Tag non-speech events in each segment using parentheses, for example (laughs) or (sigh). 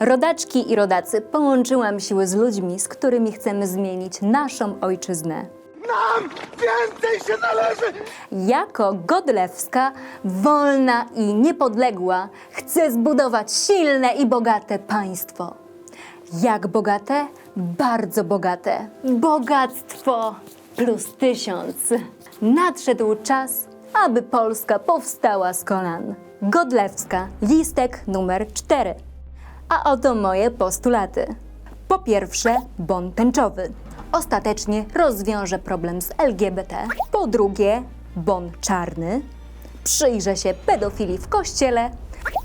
Rodaczki i rodacy, połączyłam siły z ludźmi, z którymi chcemy zmienić naszą ojczyznę. Nam więcej się należy! Jako Godlewska, wolna i niepodległa, chcę zbudować silne i bogate państwo. Jak bogate? Bardzo bogate. Bogactwo plus tysiąc. Nadszedł czas, aby Polska powstała z kolan. Godlewska, listek numer 4. A oto moje postulaty. Po pierwsze, bon tęczowy. Ostatecznie rozwiąże problem z LGBT. Po drugie, bon czarny. Przyjrzę się pedofilii w kościele.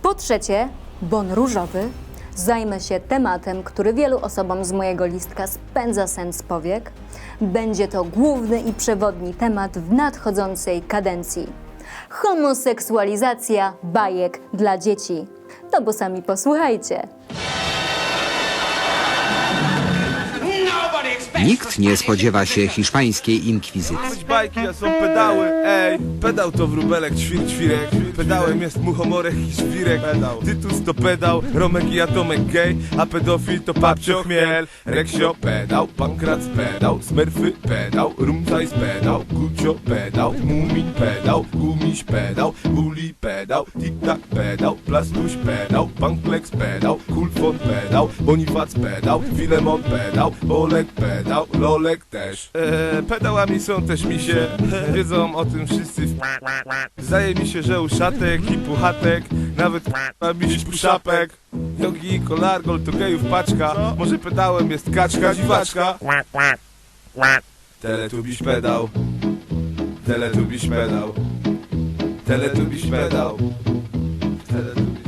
Po trzecie, bon różowy. Zajmę się tematem, który wielu osobom z mojego listka spędza sen z powiek. Będzie to główny i przewodni temat w nadchodzącej kadencji. Homoseksualizacja bajek dla dzieci. No bo sami posłuchajcie. Nikt nie spodziewa się hiszpańskiej inkwizycji. Bajki, a są pedały, ej Pedał to wróbelek, ćwir, ćwirek Pedałem jest muchomorek i świrek Tytus to pedał, Romek i Atomek A pedofil to papcio chmiel. Reksio pedał, pedał Smerfy pedał, Rumcajs pedał pedał, Mumin pedał Gumiś pedał, pedał pedał, Plastuś pedał Panklex pedał, Kulfon pedał Bonifac pedał, Filemon pedał Olek pedał, Lolek też. Eee, Pedałami są też misie (laughs) Wiedzą o tym wszyscy. Zdaje mi się, że uszatek i puchatek Nawet ma miś puszapek. Jogi, kolargol to gejów paczka. Może pedałem jest kaczka, dziwaczka. Teletubiś pedał. Teletubiś pedał. Teletubiś pedał. Teletubiś